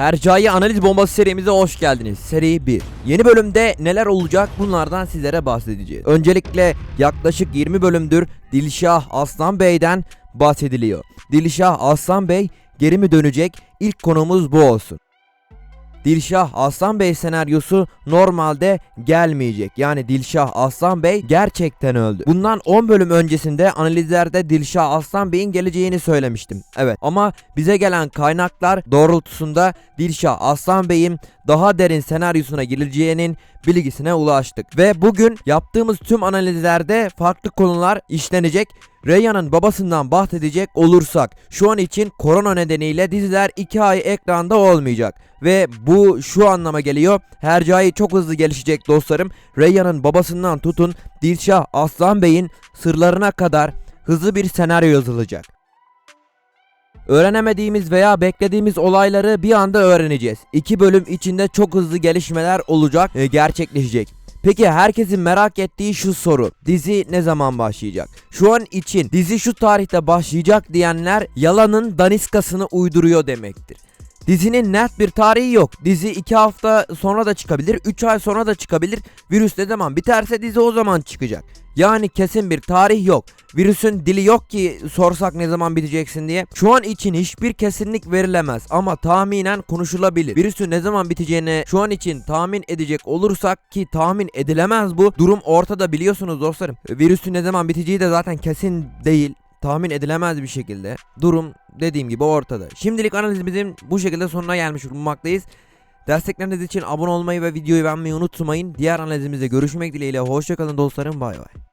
Hercai Analiz Bombası serimize hoş geldiniz. Seri 1. Yeni bölümde neler olacak bunlardan sizlere bahsedeceğiz. Öncelikle yaklaşık 20 bölümdür Dilşah Aslan Bey'den bahsediliyor. Dilşah Aslan Bey geri mi dönecek? İlk konumuz bu olsun. Dilşah Aslan Bey senaryosu normalde gelmeyecek. Yani Dilşah Aslan Bey gerçekten öldü. Bundan 10 bölüm öncesinde analizlerde Dilşah Aslan Bey'in geleceğini söylemiştim. Evet ama bize gelen kaynaklar doğrultusunda Dilşah Aslan Bey'in daha derin senaryosuna girileceğinin bilgisine ulaştık. Ve bugün yaptığımız tüm analizlerde farklı konular işlenecek. Reyhan'ın babasından bahsedecek olursak şu an için korona nedeniyle diziler 2 ay ekranda olmayacak. Ve bu şu anlama geliyor. Hercai çok hızlı gelişecek dostlarım. Reyhan'ın babasından tutun Dilşah Aslan Bey'in sırlarına kadar hızlı bir senaryo yazılacak. Öğrenemediğimiz veya beklediğimiz olayları bir anda öğreneceğiz. İki bölüm içinde çok hızlı gelişmeler olacak, gerçekleşecek. Peki herkesin merak ettiği şu soru. Dizi ne zaman başlayacak? Şu an için dizi şu tarihte başlayacak diyenler yalanın daniskasını uyduruyor demektir. Dizinin net bir tarihi yok. Dizi 2 hafta sonra da çıkabilir, 3 ay sonra da çıkabilir. Virüs ne zaman biterse dizi o zaman çıkacak. Yani kesin bir tarih yok. Virüsün dili yok ki sorsak ne zaman biteceksin diye. Şu an için hiçbir kesinlik verilemez ama tahminen konuşulabilir. Virüsün ne zaman biteceğini şu an için tahmin edecek olursak ki tahmin edilemez bu. Durum ortada biliyorsunuz dostlarım. Virüsün ne zaman biteceği de zaten kesin değil tahmin edilemez bir şekilde. Durum dediğim gibi ortada. Şimdilik analizimizin bu şekilde sonuna gelmiş bulunmaktayız. Destekleriniz için abone olmayı ve videoyu beğenmeyi unutmayın. Diğer analizimizde görüşmek dileğiyle. Hoşçakalın dostlarım. Bay bay.